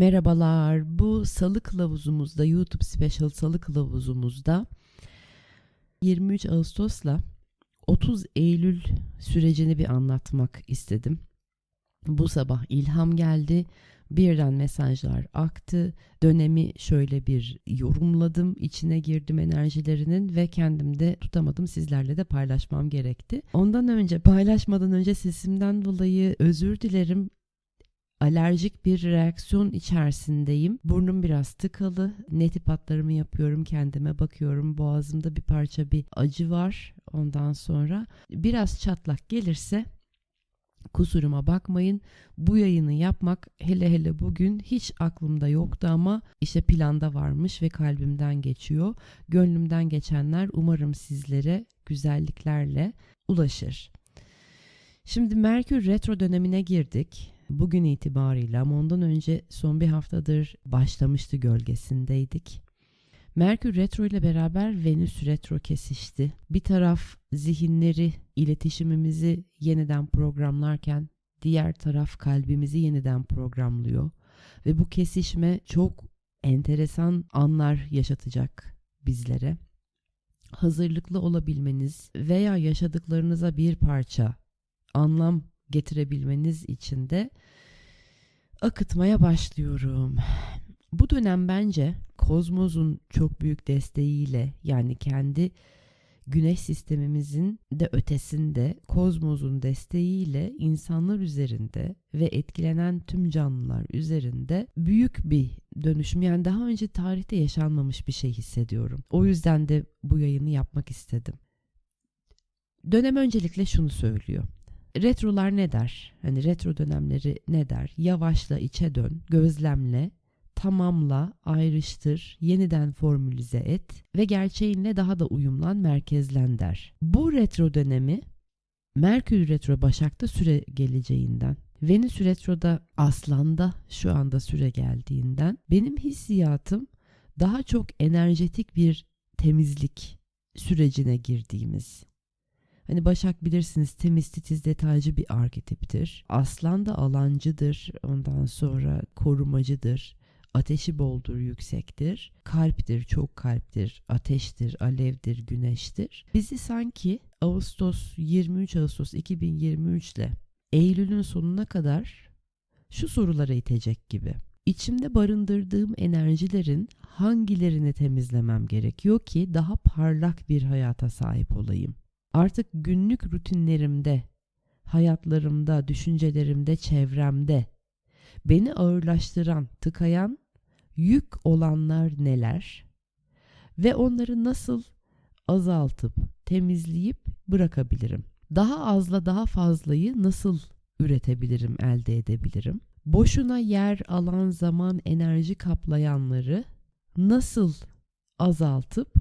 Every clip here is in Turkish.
Merhabalar. Bu salı kılavuzumuzda, YouTube Special salı kılavuzumuzda 23 Ağustos'la 30 Eylül sürecini bir anlatmak istedim. Bu sabah ilham geldi. Birden mesajlar aktı. Dönemi şöyle bir yorumladım. içine girdim enerjilerinin ve kendimde tutamadım. Sizlerle de paylaşmam gerekti. Ondan önce paylaşmadan önce sesimden dolayı özür dilerim alerjik bir reaksiyon içerisindeyim. Burnum biraz tıkalı. Netipatlarımı yapıyorum, kendime bakıyorum. Boğazımda bir parça bir acı var. Ondan sonra biraz çatlak gelirse kusuruma bakmayın. Bu yayını yapmak hele hele bugün hiç aklımda yoktu ama işte planda varmış ve kalbimden geçiyor. Gönlümden geçenler umarım sizlere güzelliklerle ulaşır. Şimdi Merkür retro dönemine girdik. Bugün itibariyle ama ondan önce son bir haftadır başlamıştı gölgesindeydik. Merkür retro ile beraber Venüs retro kesişti. Bir taraf zihinleri, iletişimimizi yeniden programlarken diğer taraf kalbimizi yeniden programlıyor. Ve bu kesişme çok enteresan anlar yaşatacak bizlere. Hazırlıklı olabilmeniz veya yaşadıklarınıza bir parça anlam getirebilmeniz için de akıtmaya başlıyorum. Bu dönem bence kozmosun çok büyük desteğiyle yani kendi güneş sistemimizin de ötesinde kozmosun desteğiyle insanlar üzerinde ve etkilenen tüm canlılar üzerinde büyük bir dönüşüm yani daha önce tarihte yaşanmamış bir şey hissediyorum. O yüzden de bu yayını yapmak istedim. Dönem öncelikle şunu söylüyor. Retrolar ne der? Hani retro dönemleri ne der? Yavaşla içe dön, gözlemle, tamamla, ayrıştır, yeniden formülize et ve gerçeğinle daha da uyumlan, merkezlen der. Bu retro dönemi Merkür retro Başak'ta süre geleceğinden, Venüs retroda Aslan'da şu anda süre geldiğinden benim hissiyatım daha çok enerjetik bir temizlik sürecine girdiğimiz Hani Başak bilirsiniz temiz titiz detaycı bir arketiptir. Aslan da alancıdır. Ondan sonra korumacıdır. Ateşi boldur, yüksektir. Kalptir, çok kalptir. Ateştir, alevdir, güneştir. Bizi sanki Ağustos 23 Ağustos 2023 ile Eylül'ün sonuna kadar şu sorulara itecek gibi. İçimde barındırdığım enerjilerin hangilerini temizlemem gerekiyor ki daha parlak bir hayata sahip olayım? Artık günlük rutinlerimde, hayatlarımda, düşüncelerimde, çevremde beni ağırlaştıran, tıkayan yük olanlar neler ve onları nasıl azaltıp, temizleyip bırakabilirim? Daha azla daha fazlayı nasıl üretebilirim, elde edebilirim? Boşuna yer, alan, zaman, enerji kaplayanları nasıl azaltıp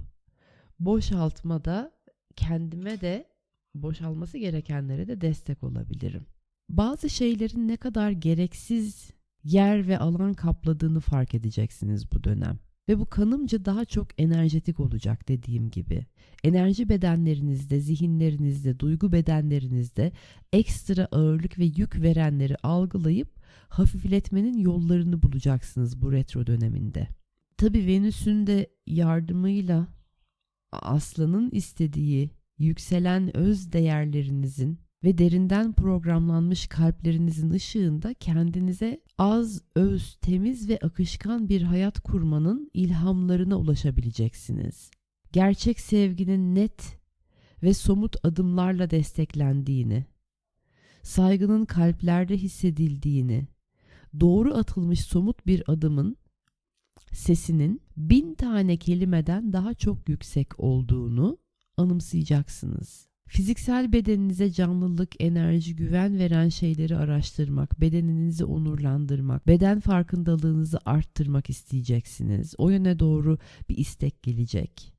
boşaltmada kendime de boşalması gerekenlere de destek olabilirim. Bazı şeylerin ne kadar gereksiz yer ve alan kapladığını fark edeceksiniz bu dönem. Ve bu kanımca daha çok enerjetik olacak dediğim gibi. Enerji bedenlerinizde, zihinlerinizde, duygu bedenlerinizde ekstra ağırlık ve yük verenleri algılayıp hafifletmenin yollarını bulacaksınız bu retro döneminde. Tabii Venüs'ün de yardımıyla aslanın istediği yükselen öz değerlerinizin ve derinden programlanmış kalplerinizin ışığında kendinize az, öz, temiz ve akışkan bir hayat kurmanın ilhamlarına ulaşabileceksiniz. Gerçek sevginin net ve somut adımlarla desteklendiğini, saygının kalplerde hissedildiğini, doğru atılmış somut bir adımın sesinin bin tane kelimeden daha çok yüksek olduğunu anımsayacaksınız. Fiziksel bedeninize canlılık, enerji, güven veren şeyleri araştırmak, bedeninizi onurlandırmak, beden farkındalığınızı arttırmak isteyeceksiniz. O yöne doğru bir istek gelecek.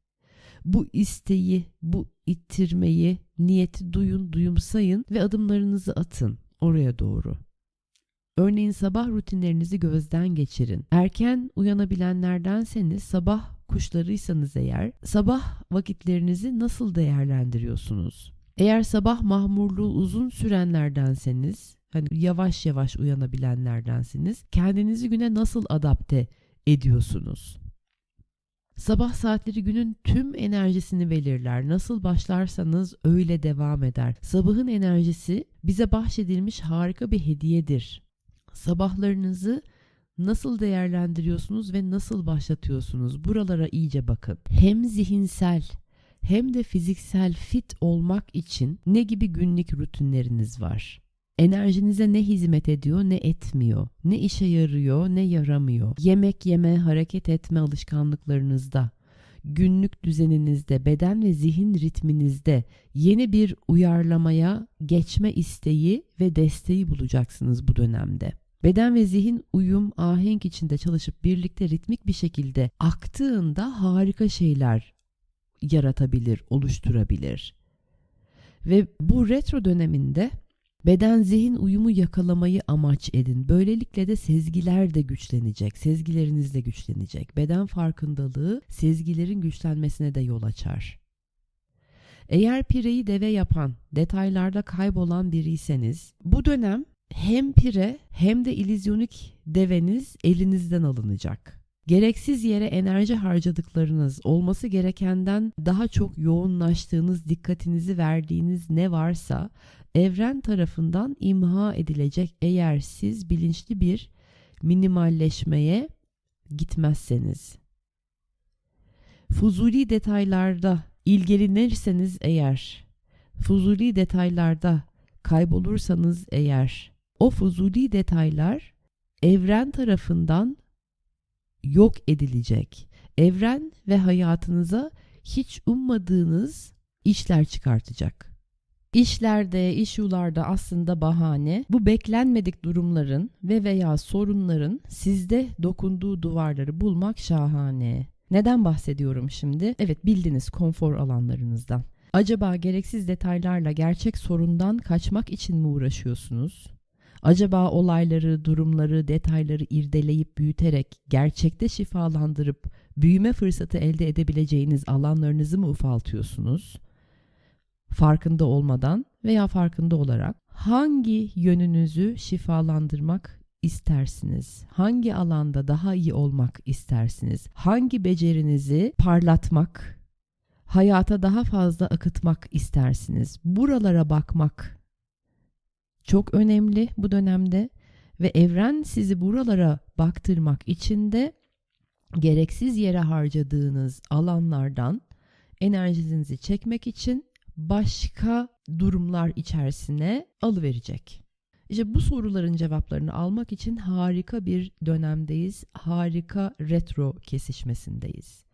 Bu isteği, bu ittirmeyi, niyeti duyun, duyumsayın ve adımlarınızı atın oraya doğru. Örneğin sabah rutinlerinizi gözden geçirin. Erken uyanabilenlerdenseniz sabah kuşlarıysanız eğer sabah vakitlerinizi nasıl değerlendiriyorsunuz? Eğer sabah mahmurluğu uzun sürenlerdenseniz Hani yavaş yavaş uyanabilenlerdensiniz. Kendinizi güne nasıl adapte ediyorsunuz? Sabah saatleri günün tüm enerjisini belirler. Nasıl başlarsanız öyle devam eder. Sabahın enerjisi bize bahşedilmiş harika bir hediyedir. Sabahlarınızı nasıl değerlendiriyorsunuz ve nasıl başlatıyorsunuz? Buralara iyice bakın. Hem zihinsel hem de fiziksel fit olmak için ne gibi günlük rutinleriniz var? Enerjinize ne hizmet ediyor ne etmiyor. Ne işe yarıyor ne yaramıyor. Yemek yeme, hareket etme alışkanlıklarınızda, günlük düzeninizde, beden ve zihin ritminizde yeni bir uyarlamaya geçme isteği ve desteği bulacaksınız bu dönemde. Beden ve zihin uyum, ahenk içinde çalışıp birlikte ritmik bir şekilde aktığında harika şeyler yaratabilir, oluşturabilir. Ve bu retro döneminde beden zihin uyumu yakalamayı amaç edin. Böylelikle de sezgiler de güçlenecek, sezgileriniz de güçlenecek. Beden farkındalığı sezgilerin güçlenmesine de yol açar. Eğer pireyi deve yapan, detaylarda kaybolan biriyseniz bu dönem hem pire hem de ilizyonik deveniz elinizden alınacak. Gereksiz yere enerji harcadıklarınız, olması gerekenden daha çok yoğunlaştığınız, dikkatinizi verdiğiniz ne varsa evren tarafından imha edilecek eğer siz bilinçli bir minimalleşmeye gitmezseniz. Fuzuli detaylarda ilgilenirseniz eğer, fuzuli detaylarda kaybolursanız eğer, o fuzuli detaylar evren tarafından yok edilecek. Evren ve hayatınıza hiç ummadığınız işler çıkartacak. İşlerde, iş yularda aslında bahane bu beklenmedik durumların ve veya sorunların sizde dokunduğu duvarları bulmak şahane. Neden bahsediyorum şimdi? Evet bildiniz konfor alanlarınızdan. Acaba gereksiz detaylarla gerçek sorundan kaçmak için mi uğraşıyorsunuz? Acaba olayları, durumları, detayları irdeleyip büyüterek gerçekte şifalandırıp büyüme fırsatı elde edebileceğiniz alanlarınızı mı ufaltıyorsunuz? Farkında olmadan veya farkında olarak hangi yönünüzü şifalandırmak istersiniz? Hangi alanda daha iyi olmak istersiniz? Hangi becerinizi parlatmak, hayata daha fazla akıtmak istersiniz? Buralara bakmak çok önemli bu dönemde ve evren sizi buralara baktırmak için de gereksiz yere harcadığınız alanlardan enerjinizi çekmek için başka durumlar içerisine alıverecek. İşte bu soruların cevaplarını almak için harika bir dönemdeyiz. Harika retro kesişmesindeyiz.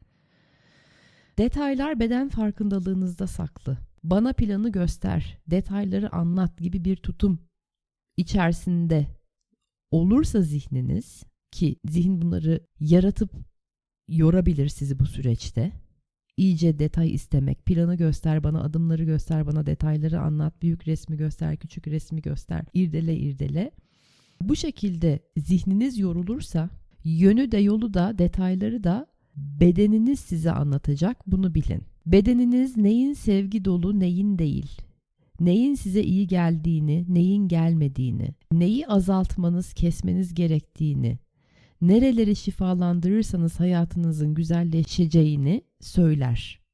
Detaylar beden farkındalığınızda saklı. Bana planı göster, detayları anlat gibi bir tutum içerisinde olursa zihniniz ki zihin bunları yaratıp yorabilir sizi bu süreçte. İyice detay istemek, planı göster bana, adımları göster bana, detayları anlat, büyük resmi göster, küçük resmi göster, irdele irdele. Bu şekilde zihniniz yorulursa yönü de yolu da detayları da bedeniniz size anlatacak bunu bilin. Bedeniniz neyin sevgi dolu neyin değil neyin size iyi geldiğini, neyin gelmediğini, neyi azaltmanız, kesmeniz gerektiğini, nereleri şifalandırırsanız hayatınızın güzelleşeceğini söyler.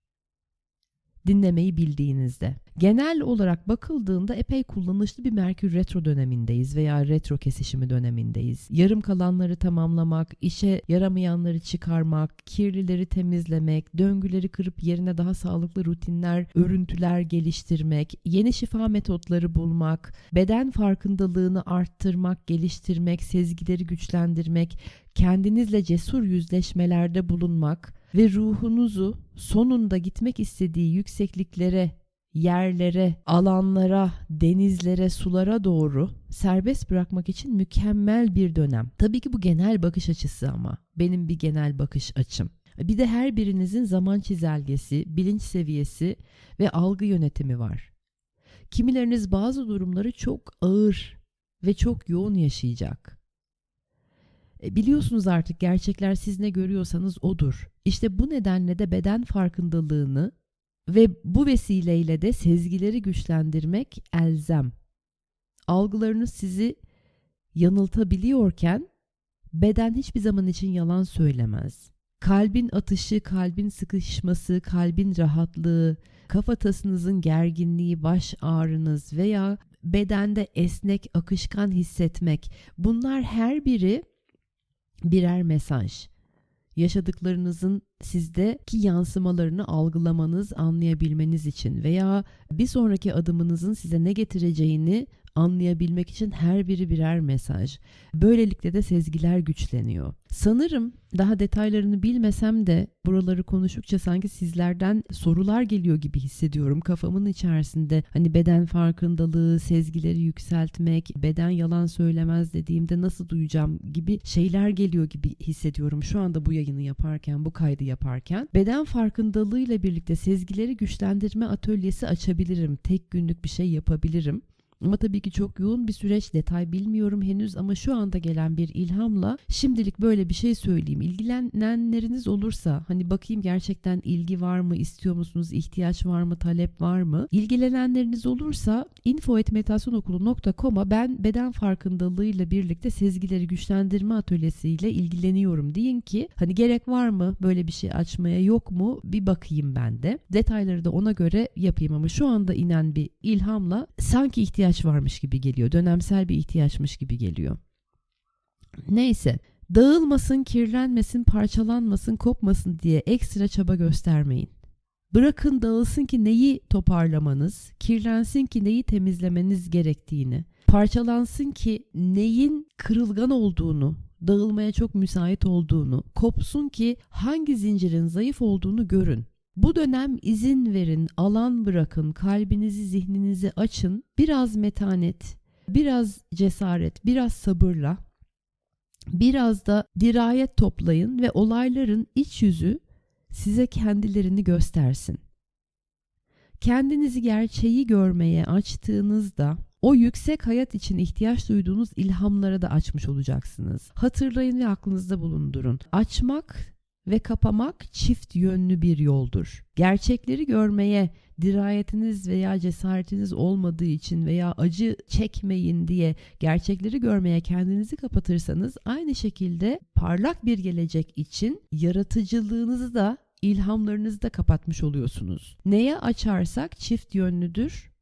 Dinlemeyi bildiğinizde. Genel olarak bakıldığında epey kullanışlı bir Merkür retro dönemindeyiz veya retro kesişimi dönemindeyiz. Yarım kalanları tamamlamak, işe yaramayanları çıkarmak, kirlileri temizlemek, döngüleri kırıp yerine daha sağlıklı rutinler, örüntüler geliştirmek, yeni şifa metotları bulmak, beden farkındalığını arttırmak, geliştirmek, sezgileri güçlendirmek, kendinizle cesur yüzleşmelerde bulunmak ve ruhunuzu sonunda gitmek istediği yüksekliklere yerlere, alanlara, denizlere, sulara doğru serbest bırakmak için mükemmel bir dönem. Tabii ki bu genel bakış açısı ama benim bir genel bakış açım. Bir de her birinizin zaman çizelgesi, bilinç seviyesi ve algı yönetimi var. Kimileriniz bazı durumları çok ağır ve çok yoğun yaşayacak. E, biliyorsunuz artık gerçekler siz ne görüyorsanız odur. İşte bu nedenle de beden farkındalığını ve bu vesileyle de sezgileri güçlendirmek elzem. algılarınız sizi yanıltabiliyorken beden hiçbir zaman için yalan söylemez. Kalbin atışı, kalbin sıkışması, kalbin rahatlığı, kafatasınızın gerginliği, baş ağrınız veya bedende esnek, akışkan hissetmek bunlar her biri birer mesaj. Yaşadıklarınızın sizdeki yansımalarını algılamanız, anlayabilmeniz için veya bir sonraki adımınızın size ne getireceğini anlayabilmek için her biri birer mesaj. Böylelikle de sezgiler güçleniyor. Sanırım daha detaylarını bilmesem de buraları konuştukça sanki sizlerden sorular geliyor gibi hissediyorum kafamın içerisinde. Hani beden farkındalığı, sezgileri yükseltmek, beden yalan söylemez dediğimde nasıl duyacağım gibi şeyler geliyor gibi hissediyorum şu anda bu yayını yaparken, bu kaydı yaparken. Beden farkındalığıyla birlikte sezgileri güçlendirme atölyesi açabilirim. Tek günlük bir şey yapabilirim. Ama tabii ki çok yoğun bir süreç detay bilmiyorum henüz ama şu anda gelen bir ilhamla şimdilik böyle bir şey söyleyeyim. İlgilenenleriniz olursa hani bakayım gerçekten ilgi var mı, istiyor musunuz, ihtiyaç var mı, talep var mı? İlgilenenleriniz olursa info.meditasyonokulu.com'a ben beden farkındalığıyla birlikte sezgileri güçlendirme atölyesiyle ilgileniyorum deyin ki hani gerek var mı böyle bir şey açmaya yok mu bir bakayım ben de. Detayları da ona göre yapayım ama şu anda inen bir ilhamla sanki ihtiyaç ihtiyaç varmış gibi geliyor. Dönemsel bir ihtiyaçmış gibi geliyor. Neyse dağılmasın, kirlenmesin, parçalanmasın, kopmasın diye ekstra çaba göstermeyin. Bırakın dağılsın ki neyi toparlamanız, kirlensin ki neyi temizlemeniz gerektiğini, parçalansın ki neyin kırılgan olduğunu, dağılmaya çok müsait olduğunu, kopsun ki hangi zincirin zayıf olduğunu görün. Bu dönem izin verin, alan bırakın, kalbinizi, zihninizi açın. Biraz metanet, biraz cesaret, biraz sabırla, biraz da dirayet toplayın ve olayların iç yüzü size kendilerini göstersin. Kendinizi gerçeği görmeye açtığınızda o yüksek hayat için ihtiyaç duyduğunuz ilhamlara da açmış olacaksınız. Hatırlayın ve aklınızda bulundurun. Açmak ve kapamak çift yönlü bir yoldur. Gerçekleri görmeye dirayetiniz veya cesaretiniz olmadığı için veya acı çekmeyin diye gerçekleri görmeye kendinizi kapatırsanız aynı şekilde parlak bir gelecek için yaratıcılığınızı da ilhamlarınızı da kapatmış oluyorsunuz. Neye açarsak çift yönlüdür.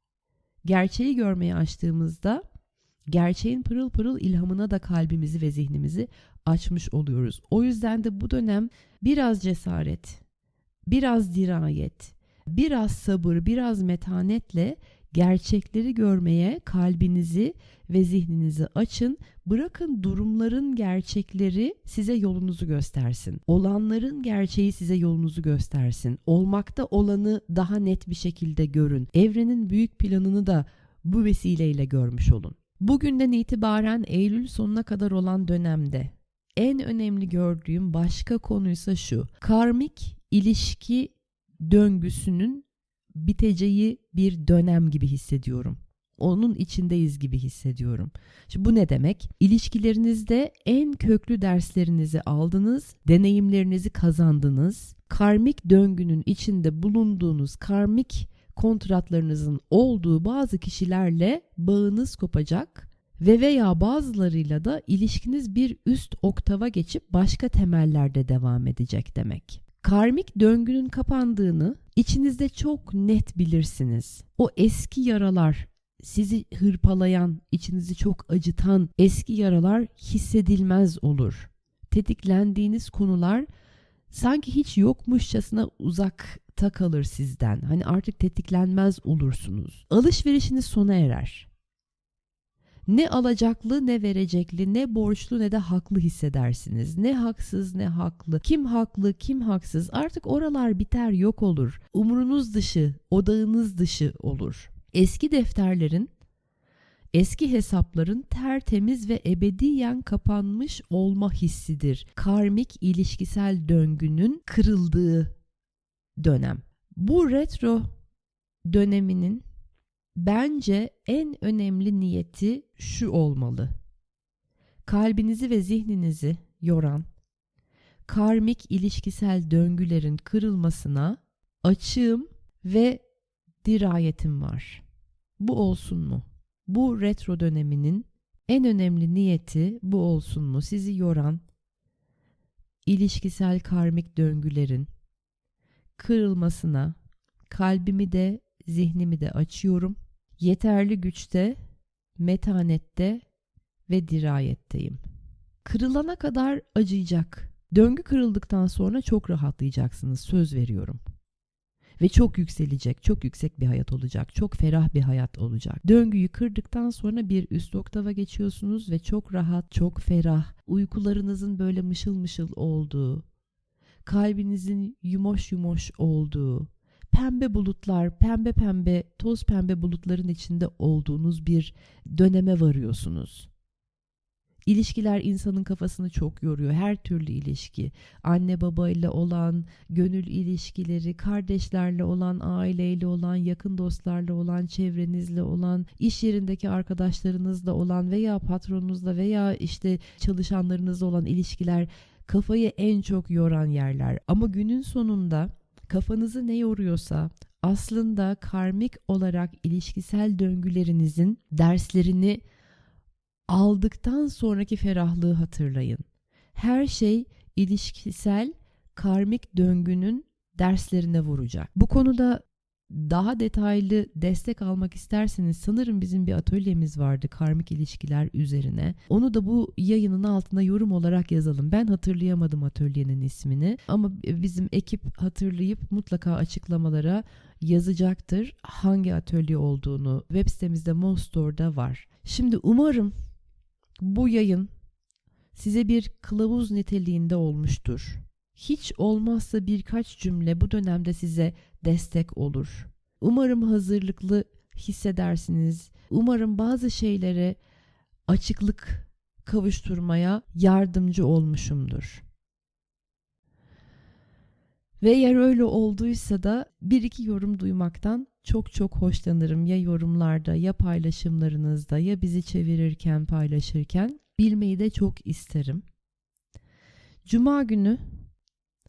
Gerçeği görmeye açtığımızda gerçeğin pırıl pırıl ilhamına da kalbimizi ve zihnimizi açmış oluyoruz. O yüzden de bu dönem biraz cesaret, biraz dirayet, biraz sabır, biraz metanetle gerçekleri görmeye kalbinizi ve zihninizi açın. Bırakın durumların gerçekleri size yolunuzu göstersin. Olanların gerçeği size yolunuzu göstersin. Olmakta olanı daha net bir şekilde görün. Evrenin büyük planını da bu vesileyle görmüş olun. Bugünden itibaren Eylül sonuna kadar olan dönemde en önemli gördüğüm başka konuysa şu. Karmik ilişki döngüsünün biteceği bir dönem gibi hissediyorum. Onun içindeyiz gibi hissediyorum. Şimdi bu ne demek? İlişkilerinizde en köklü derslerinizi aldınız, deneyimlerinizi kazandınız. Karmik döngünün içinde bulunduğunuz karmik kontratlarınızın olduğu bazı kişilerle bağınız kopacak ve veya bazılarıyla da ilişkiniz bir üst oktava geçip başka temellerde devam edecek demek. Karmik döngünün kapandığını içinizde çok net bilirsiniz. O eski yaralar, sizi hırpalayan, içinizi çok acıtan eski yaralar hissedilmez olur. Tetiklendiğiniz konular sanki hiç yokmuşçasına uzakta kalır sizden. Hani artık tetiklenmez olursunuz. Alışverişiniz sona erer. Ne alacaklı ne verecekli, ne borçlu ne de haklı hissedersiniz. Ne haksız ne haklı. Kim haklı, kim haksız. Artık oralar biter, yok olur. Umurunuz dışı, odağınız dışı olur. Eski defterlerin eski hesapların tertemiz ve ebediyen kapanmış olma hissidir. Karmik ilişkisel döngünün kırıldığı dönem. Bu retro döneminin Bence en önemli niyeti şu olmalı. Kalbinizi ve zihninizi yoran karmik ilişkisel döngülerin kırılmasına açığım ve dirayetim var. Bu olsun mu? bu retro döneminin en önemli niyeti bu olsun mu? Sizi yoran ilişkisel karmik döngülerin kırılmasına kalbimi de zihnimi de açıyorum. Yeterli güçte, metanette ve dirayetteyim. Kırılana kadar acıyacak. Döngü kırıldıktan sonra çok rahatlayacaksınız söz veriyorum. Ve çok yükselecek, çok yüksek bir hayat olacak, çok ferah bir hayat olacak. Döngüyü kırdıktan sonra bir üst oktava geçiyorsunuz ve çok rahat, çok ferah, uykularınızın böyle mışıl mışıl olduğu, kalbinizin yumoş yumoş olduğu, pembe bulutlar, pembe pembe, toz pembe bulutların içinde olduğunuz bir döneme varıyorsunuz. İlişkiler insanın kafasını çok yoruyor. Her türlü ilişki. Anne babayla olan, gönül ilişkileri, kardeşlerle olan, aileyle olan, yakın dostlarla olan, çevrenizle olan, iş yerindeki arkadaşlarınızla olan veya patronunuzla veya işte çalışanlarınızla olan ilişkiler kafayı en çok yoran yerler. Ama günün sonunda kafanızı ne yoruyorsa aslında karmik olarak ilişkisel döngülerinizin derslerini aldıktan sonraki ferahlığı hatırlayın. Her şey ilişkisel karmik döngünün derslerine vuracak. Bu konuda daha detaylı destek almak isterseniz sanırım bizim bir atölyemiz vardı karmik ilişkiler üzerine. Onu da bu yayının altına yorum olarak yazalım. Ben hatırlayamadım atölyenin ismini ama bizim ekip hatırlayıp mutlaka açıklamalara yazacaktır hangi atölye olduğunu. Web sitemizde Mostore'da var. Şimdi umarım bu yayın size bir kılavuz niteliğinde olmuştur. Hiç olmazsa birkaç cümle bu dönemde size destek olur. Umarım hazırlıklı hissedersiniz. Umarım bazı şeylere açıklık kavuşturmaya yardımcı olmuşumdur. Ve eğer öyle olduysa da bir iki yorum duymaktan çok çok hoşlanırım. Ya yorumlarda ya paylaşımlarınızda ya bizi çevirirken paylaşırken bilmeyi de çok isterim. Cuma günü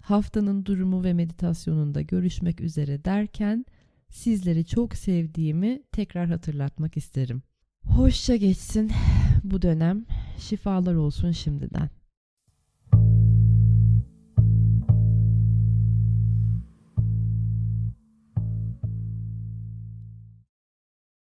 haftanın durumu ve meditasyonunda görüşmek üzere derken sizleri çok sevdiğimi tekrar hatırlatmak isterim. Hoşça geçsin bu dönem. Şifalar olsun şimdiden.